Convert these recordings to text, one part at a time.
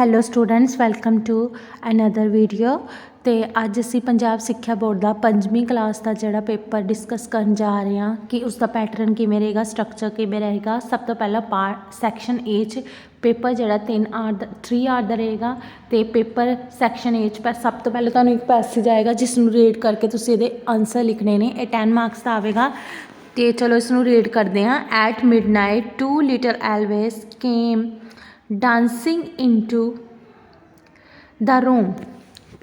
Hello students welcome to another video ਤੇ ਅੱਜ ਅਸੀਂ ਪੰਜਾਬ ਸਿੱਖਿਆ ਬੋਰਡ ਦਾ ਪੰਜਵੀਂ ਕਲਾਸ ਦਾ ਜਿਹੜਾ ਪੇਪਰ ਡਿਸਕਸ ਕਰਨ ਜਾ ਰਹੇ ਹਾਂ ਕਿ ਉਸ ਦਾ ਪੈਟਰਨ ਕਿਵੇਂ ਰਹੇਗਾ ਸਟਰਕਚਰ ਕਿਵੇਂ ਰਹੇਗਾ, ਸਭ ਤੋਂ ਪਹਿਲਾਂ ਪਾਰਟ ਸੈਕਸ਼ਨ ਏ 'ਚ ਪੇਪਰ ਜਿਹੜਾ 3 ਆਰ ਦਾ 3 ਆਰ ਦਾ ਰਹੇਗਾ ਤੇ ਪੇਪਰ ਸੈਕਸ਼ਨ ਏ 'ਚ ਪਰ ਸਭ ਤੋਂ ਪਹਿਲਾਂ ਤੁਹਾਨੂੰ ਇੱਕ ਪੈਸੇਜ ਆਏਗਾ ਜਿਸ ਨੂੰ ਰੀਡ ਕਰਕੇ ਤੁਸੀਂ ਇਹਦੇ ਆਨਸਰ ਲਿਖਣੇ ਨੇ, ਇਹ 10 ਮਾਰਕਸ ਦਾ ਆਵੇਗਾ। ਤੇ ਚਲੋ ਇਸ ਨੂੰ ਰੀਡ ਕਰਦੇ ਹਾਂ। At midnight two little elves came dancing into the room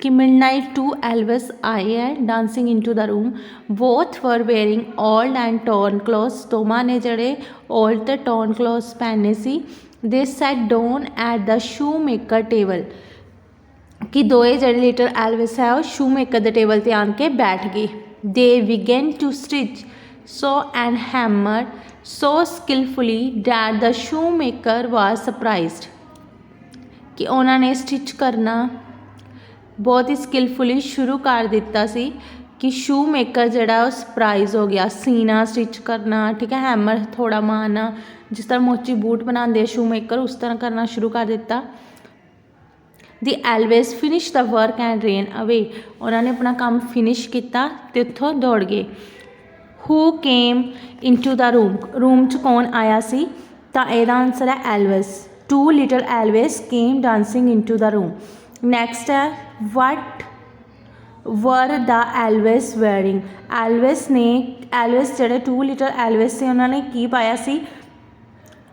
कि मिडनाइट टू एल्विस आए हैं dancing into the room both were wearing old and torn clothes ਦੋਵਾਂ ਨੇ ਜਿਹੜੇ ਓਲਡ ਤੇ ਟੌਨ ਕਲੋਥਸ ਪਹਿਨੇ ਸੀ they sat down at the shoemaker table ਕਿ ਦੋਏ ਜਿਹੜੇ ਲੀਟਰ ਐਲਵਿਸ ਹੈ ਉਹ ਸ਼ੂ ਮੇਕਰ ਦੇ ਟੇਬਲ ਤੇ ਆਣ ਕੇ ਬੈਠ ਗਏ they began to stitch saw and hammer so skillfully that the shoemaker was surprised ਕਿ ਉਹਨਾਂ ਨੇ ਸਟਿਚ ਕਰਨਾ। ਬਹੁਤ ਹੀ ਸਕਿਲਫੁਲੀ ਸ਼ੁਰੂ ਕਰ ਦਿੱਤਾ ਸੀ ਕਿ ਸ਼ੂ ਮੇਕਰ ਜਿਹੜਾ ਉਹ ਸਰਪ੍ਰਾਈਜ਼ ਹੋ ਗਿਆ। ਸੀਨਾ ਸਟਿਚ ਕਰਨਾ, ਠੀਕ ਹੈ, ਹੈਮਰ ਥੋੜਾ ਮਾਰਨਾ, ਜਿਸ ਤਰ੍ਹਾਂ ਮੋਚੀ ਬੂਟ ਬਣਾਉਂਦੇ ਆ ਸ਼ੂ ਮੇਕਰ ਉਸ ਤਰ੍ਹਾਂ ਕਰਨਾ ਸ਼ੁਰੂ ਕਰ ਦਿੱਤਾ। The elves finish the work and ran away. ਉਹਨਾਂ ਨੇ ਆਪਣਾ ਕੰਮ ਫਿਨਿਸ਼ ਕੀਤਾ ਤੇ ਉੱਥੋਂ ਦੌੜ ਗਏ। Who came into the room room 'ਚ ਕੌਣ ਆਇਆ ਸੀ ਤਾਂ ਇਹਦਾ ਆਨਸਰ ਹੈ elves two little elves came dancing into the room next ਹੈ ਵਟ ਵਰ ਦਾ ਐਲਵਿਸ ਵੇਅਰਿੰਗ ਐਲਵਿਸ ਨੇ ਐਲਵਿਸ ਜਿਹੜੇ ਟੂ ਲਿਟਲ ਐਲਵਿਸ ਸੀ ਉਹਨਾਂ ਨੇ ਕੀ ਪਾਇਆ ਸੀ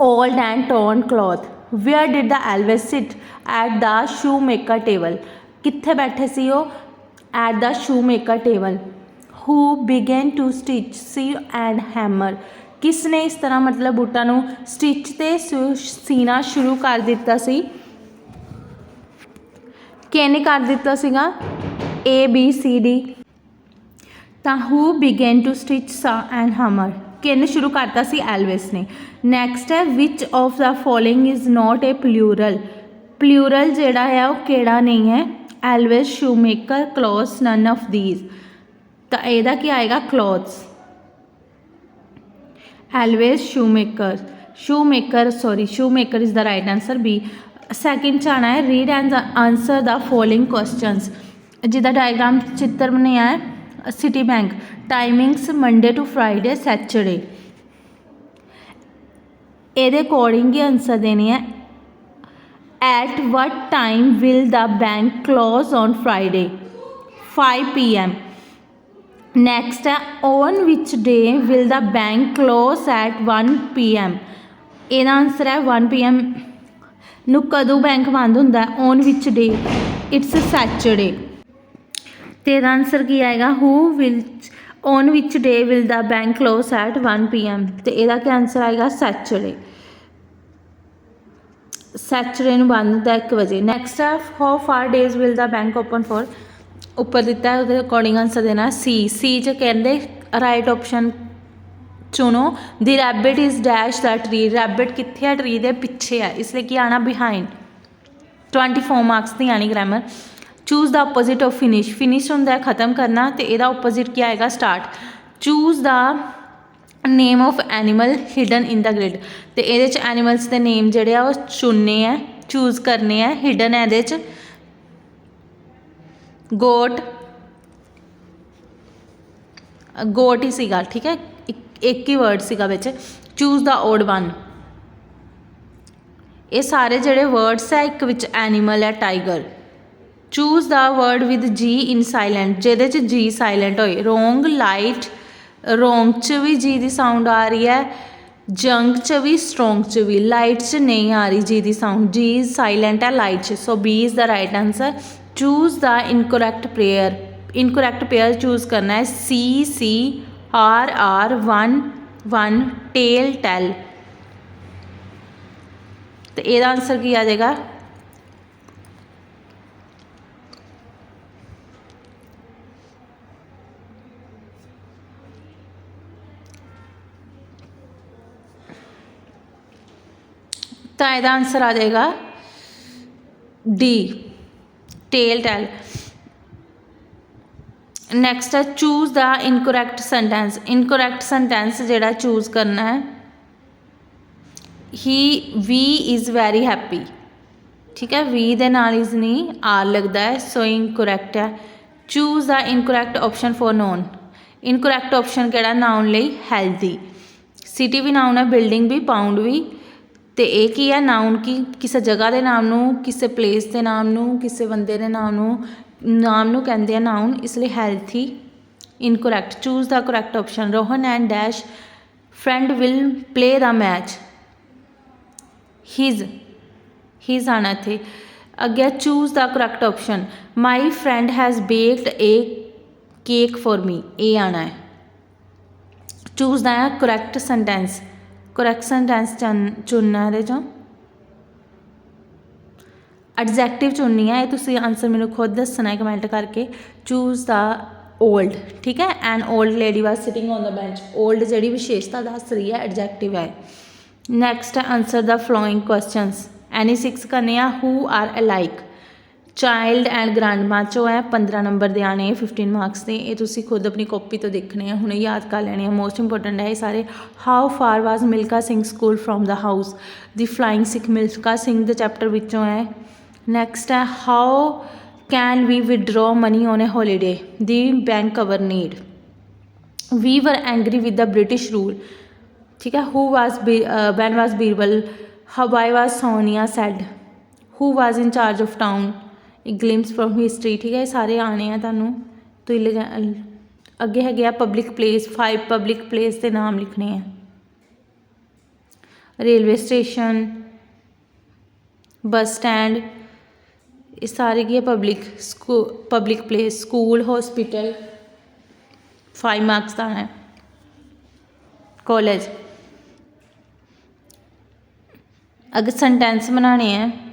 old and torn cloth. Where did the elvis sit? At the shoemaker table. ਕਿੱਥੇ ਬੈਠੇ ਸੀ ਉਹ at the shoemaker table. Who began to stitch ਸੀ ਐਂਡ ਹੈਮਰ ਕਿਸ ਨੇ ਇਸ ਤਰ੍ਹਾਂ ਮਤਲਬ ਬੂਟਾਂ ਨੂੰ ਸਟਿਚ ਤੇ ਸਿਉ- ਸੀਨਾ ਸ਼ੁਰੂ ਕਰ ਦਿੱਤਾ ਸੀ? ਕਿਹਨੇ ਕਰ ਦਿੱਤਾ ਸੀਗਾ? ਏ ਬੀ ਸੀ ਡੀ ਤਾਂ who began to stitch saw and hammer ਕਿਹਨੇ ਸ਼ੁਰੂ ਕਰਤਾ ਸੀ? ਐਲਵਿਸ ਨੇ। ਨੈਕਸਟ ਹੈ which of the following is not a plural plural ਜਿਹੜਾ ਹੈ, ਉਹ ਕਿਹੜਾ ਨਹੀਂ ਹੈ? Elves shoemaker clothes none of these ਤਾਂ ਇਹਦਾ ਕੀ ਆਏਗਾ? Clothes elves shoemaker shoemaker sorry shoemaker is the right answer B second ਚ ਆਣਾ ਹੈ read and answer the following questions ਜਿਹਦਾ ਡਾਇਗ੍ਰਾਮ ਚਿੱਤਰ ਬਣਿਆ ਹੈ city bank timings Monday to Friday Saturday ਇਹਦੇ ਅਕੋਰਡਿੰਗ ਹੀ ਆਨਸਰ ਦੇਣੇ ਹੈ at what time will the bank close on Friday 5 pm next ਹੈ on which day will the bank close at 1 pm ਇਹਦਾ ਆਨਸਰ ਹੈ 1 pm ਨੂੰ ਕਦੋਂ ਬੈਂਕ ਬੰਦ ਹੁੰਦਾ ਹੈ on which day it's Saturday ਤੇ ਇਹਦਾ ਆਨਸਰ ਕੀ ਆਏਗਾ who will on which day will the bank close at 1 pm ਤੇ ਇਹਦਾ ਕੀ ਆਨਸਰ ਆਏਗਾ ਸੈਚਰਡੇ ਸੈਚਰਡੇ ਨੂੰ ਬੰਦ ਹੁੰਦਾ 1 ਵਜੇ ਨੈਕਸਟ ਹੈ how far days will the bank open for ਉੱਪਰ ਦਿੱਤਾ ਉਹਦੇ ਅਕੋਰਡਿੰਗ ਆਨਸਰ ਦੇਣਾ ਸੀ ਸੀ ਚ ਕਹਿੰਦੇ ਰਾਈਟ ਆਪਸ਼ਨ ਚੁਣੋ the rabbit is dash the tree rabbit ਕਿੱਥੇ ਆ? ਟਰੀ ਦੇ ਪਿੱਛੇ ਆ, ਇਸ ਲਈ ਕੀ ਆਣਾ ਬਿਹਾਈਂਡ 24 ਮਾਰਕਸ ਦੀ ਆਣੀ grammar choose the opposite of finish finish ਹੁੰਦਾ ਖਤਮ ਕਰਨਾ ਤੇ ਇਹਦਾ ਆਪੋਜ਼ਿਟ ਕੀ ਆਏਗਾ? Start choose the name of animal hidden in the grid ਤੇ ਇਹਦੇ ਚ ਐਨੀਮਲਸ ਦੇ ਨੇਮ ਜਿਹੜੇ ਆ, ਉਹ ਚੁਣਨੇ ਆ ਚੂਜ਼ ਕਰਨੇ ਆ। ਹਿਡਨ ਹੈ ਇਹਦੇ ਚ। ਗੋਟ। ਗੋਟ ਹੀ ਸੀਗਾ, ਠੀਕ ਹੈ? ਇੱਕ- ਇੱਕ ਹੀ ਵਰਡ ਸੀਗਾ ਵਿੱਚ। ਚੂਜ਼ ਦਾ ਓਡ ਵਨ ਇਹ ਸਾਰੇ ਜਿਹੜੇ ਵਰਡਸ ਹੈ, ਇੱਕ ਵਿੱਚ ਐਨੀਮਲ ਹੈ tiger choose the word with G in silent ਜਿਹਦੇ ਚ ਜੀ ਸਾਇਲੈਂਟ ਹੋਏ। ਰੋਂਗ ਲਾਈਟ ਰੋਂਗ ਚ ਵੀ ਜੀ ਦੀ ਸਾਊਂਡ ਆ ਰਹੀ ਹੈ। ਜੰਗ ਚ ਵੀ ਸਟਰੋਂਗ ਚ ਵੀ। ਲਾਈਟ ਚ ਨਹੀਂ ਆ ਰਹੀ ਜੀ ਦੀ ਸਾਊਂਡ ਜੀ ਸਾਇਲੈਂਟ ਹੈ ਲਾਈਟ ਚ। So B is the right answer choose the incorrect pair incorrect pair choose ਕਰਨਾ ਹੈ C C R R 1 1 tail tell ਤੇ ਇਹਦਾ ਆਨਸਰ ਕੀ ਆ ਜਾਏਗਾ ਤਾਂ ਇਹਦਾ ਆਨਸਰ ਆ ਜਾਏਗਾ ਡੀ ਟੇਲ ਟੈਲ ਨੈਕਸਟ ਹੈ choose the incorrect sentence incorrect sentence ਜਿਹੜਾ ਚੂਜ਼ ਕਰਨਾ ਹੈ he we is very happy ਠੀਕ ਹੈ ਵੀ ਦੇ ਨਾਲ ਇਜ਼ ਨਹੀਂ ਆਰ ਲੱਗਦਾ ਹੈ ਸੋ ਇਨਕਰੈਕਟ ਹੈ choose the incorrect option for noun incorrect option ਕਿਹੜਾ ਨਾਉਨ ਲਈ ਹੈਲਦੀ ਸਿਟੀ ਵੀ ਨਾਉਨ ਹੈ ਬਿਲਡਿੰਗ ਵੀ ਪਾਉਂਡ ਵੀ ਅਤੇ ਇਹ ਕੀ ਹੈ? ਨਾਊਨ ਕਿ, ਕਿਸੇ ਜਗ੍ਹਾ ਦੇ ਨਾਮ ਨੂੰ, ਕਿਸੇ ਪਲੇਸ ਦੇ ਨਾਮ ਨੂੰ, ਕਿਸੇ ਬੰਦੇ ਦੇ ਨਾਮ ਨੂੰ ਨਾਮ ਨੂੰ ਕਹਿੰਦੇ ਆ ਨਾਊਨ ਇਸ ਲਈ healthy incorrect choose the correct option Rohan and dash friend will play the match his his ਆਣਾ ਇੱਥੇ। ਅੱਗੇ choose the correct option my friend has baked a cake for me ਇਹ ਆਣਾ ਹੈ। Choose the correct sentence correction tense ਚੁਣਨਾ ਇਹਦੇ ਚੋਂ। Adjective ਚੁਣਨੀ ਹੈ ਇਹ ਤੁਸੀਂ ਆਨਸਰ ਮੈਨੂੰ ਖੁਦ ਦੱਸਣਾ ਹੈ ਕਮੈਂਟ ਕਰਕੇ। ਚੂਜ਼ ਦਾ 올ਡ ਠੀਕ ਹੈ? An old lady was sitting on the bench old ਜਿਹੜੀ ਵਿਸ਼ੇਸ਼ਤਾ ਦੱਸ ਰਹੀ ਹੈ ਐਡਜੈਕਟਿਵ ਹੈ। Next answer the following questions any six ਕਰਨੇ ਆ who are alike child and grandma ਚੋਂ ਹੈ 15 ਨੰਬਰ ਦੇ ਆਣੇ 15 ਮਾਰਕਸ ਦੇ। ਇਹ ਤੁਸੀਂ ਖੁਦ ਆਪਣੀ ਕਾਪੀ ਤੋਂ ਦੇਖਣੇ ਆ ਹੁਣੇ ਯਾਦ ਕਰ ਲੈਣੇ ਆ। ਮੋਸਟ ਇੰਪੋਰਟੈਂਟ ਹੈ ਇਹ ਸਾਰੇ how far was Milkha Singh school from the house the flying Sikh Milkha Singh ਦੇ ਚੈਪਟਰ ਵਿੱਚੋਂ ਹੈ। ਨੈਕਸਟ ਹੈ how can we withdraw money on a holiday the bank cover need we were angry with the British rule ਠੀਕ ਹੈ who was Bi- uh, when was birbal? Sonia why who sonia in charge was town charge of town history ਠੀਕ ਹੈ, ਇਹ ਸਾਰੇ ਆਣੇ ਆ ਤੁਹਾਨੂੰ। ਤੁਸੀਂ ਲਗਾ- ਅੱਗੇ ਹੈਗੇ ਆ public place five public place ਦੇ ਨਾਮ ਲਿਖਣੇ ਆ। ਰੇਲਵੇ ਸਟੇਸ਼ਨ, ਬੱਸ ਸਟੈਂਡ, ਇਹ ਸਾਰੇ ਕੀ ਹੈ public school public place school hospital 5 marks ਦਾ ਹੈ। ਕਾਲਜ ਅਗਰ ਸੈਂਟੈਂਸ ਬਣਾਣੇ ਹੈ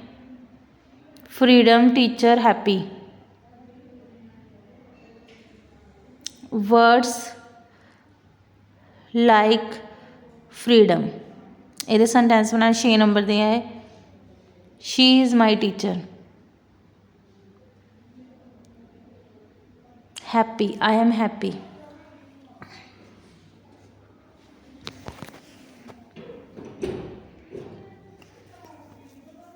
freedom teacher happy. Words like freedom. ਇਹਦੇ ਸੈਂਟੈਂਸ ਬਣਾ 6 ਨੰਬਰ ਦੇ ਆਏ। She is my teacher happy I am happy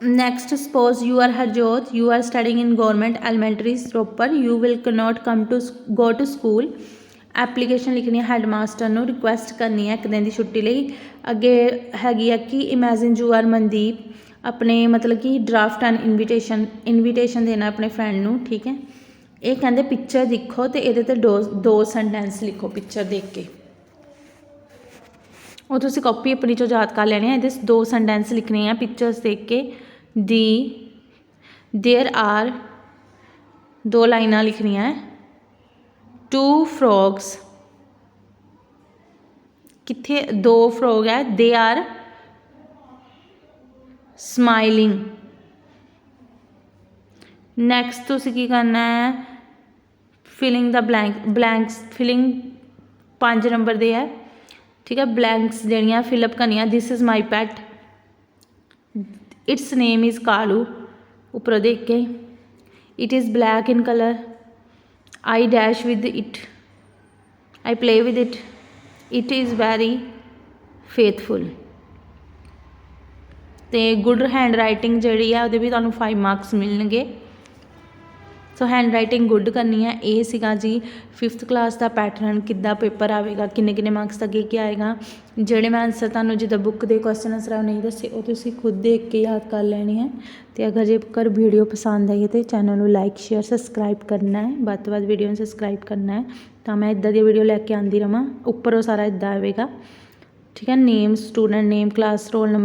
next, suppose you are harjot, you are studying in government elementary, proper, you will cannot come to s- go to school. Application ਲਿਖਣੀ ਹੈ headmaster ਨੂੰ request ਕਰਨੀ ਹੈ ਇੱਕ ਦਿਨ ਦੀ ਛੁੱਟੀ ਲਈ ਅੱਗੇ ਹੈਗੀ ਆ ਕਿ ਇਮੇਜਿਨ ਯੂ ਆਰ ਮਨਦੀਪ ਆਪਣੇ ਮਤਲਬ ਕਿ ਡਰਾਫਟ ਐਂਡ ਇਨਵੀਟੇਸ਼ਨ ਇਨਵੀਟੇਸ਼ਨ ਦੇਣਾ ਆਪਣੇ ਫਰੈਂਡ ਨੂੰ ਠੀਕ ਹੈ ਇਹ ਕਹਿੰਦੇ ਪਿਕਚਰ ਦੇਖੋ ਤੇ ਇਹਦੇ ਤੇ ਦੋ ਦੋ ਸੈਂਟੈਂਸ ਲਿਖੋ ਪਿਕਚਰ ਦੇਖ ਕੇ ਉਹ ਤੁਸੀਂ ਕਾਪੀ ਆਪਣੀ ਚੋਂ ਯਾਦ ਕਰ ਲੈਣੇ ਆ ਇਹਦੇ 'ਚ ਦੋ ਸੈਂਟੈਂਸ ਲਿਖਣੇ ਆ ਪਿਕਚਰਸ ਦੇਖ ਕੇ दी देयर आर दो लाइना लिखनी है। टू फ्रॉग्स कितने, दो फ्रॉग है। दे आर स्माइलिंग नैक्सट तुम की करना है? Filling the blank blanks filling पाँच नंबर दे है। ठीक है ब्लैंक्स जेहड़ियाँ fill up करनियाँ। This is my pet its name is Kalu ਉੱਪਰੋਂ ਦੇਖ ਕੇ it is black in colour I dash with it I play with it it is very faithful ਤੇ ਗੁੱਡ ਹੈਂਡ ਰਾਈਟਿੰਗ ਜਿਹੜੀ ਆ ਉਹਦੇ ਵੀ ਤੁਹਾਨੂੰ 5 ਮਾਰਕਸ ਮਿਲਣਗੇ ਸੋ ਹੈਂਡ ਰਾਈਟਿੰਗ ਗੁੱਡ ਕਰਨੀ ਹੈ। ਇਹ ਸੀਗਾ ਜੀ 5th ਕਲਾਸ ਦਾ ਪੈਟਰਨ ਕਿੱਦਾਂ ਪੇਪਰ ਆਵੇਗਾ, ਕਿੰਨੇ ਕਿੰਨੇ ਮਾਰਕਸ ਦਾ ਕੀ ਕੀ ਆਏਗਾ। ਜਿਹੜੇ ਮੈਂ ਆਨਸਰ ਤੁਹਾਨੂੰ ਜਿੱਦਾਂ ਬੁੱਕ ਦੇ ਕੁਐਸਚਨ ਆਨਸਰ ਆ ਨਹੀਂ ਦੱਸੇ, ਉਹ ਤੁਸੀਂ ਖੁਦ ਦੇਖ ਕੇ ਯਾਦ ਕਰ ਲੈਣੀ ਹੈ। ਤੇ ਅਗਰ ਜੇ ਜੇਕਰ ਵੀਡੀਓ ਪਸੰਦ ਆਈ ਹੈ ਤੇ ਚੈਨਲ ਨੂੰ ਲਾਈਕ ਸ਼ੇਅਰ ਸਬਸਕ੍ਰਾਈਬ ਕਰਨਾ ਹੈ। ਵੱਧ ਤੋਂ ਵੱਧ ਵੀਡੀਓ ਨੂੰ ਸਬਸਕ੍ਰਾਈਬ ਕਰਨਾ ਹੈ। ਤਾਂ ਮੈਂ ਇਦਾਂ ਦੀ ਵੀਡੀਓ ਲੈ ਕੇ ਆਂਦੀ ਰਵਾਂ। ਉੱਪਰ ਉਹ ਸਾਰਾ ਇਦਾਂ ਆਵੇਗਾ। ਠੀਕ ਹੈ name student name class roll number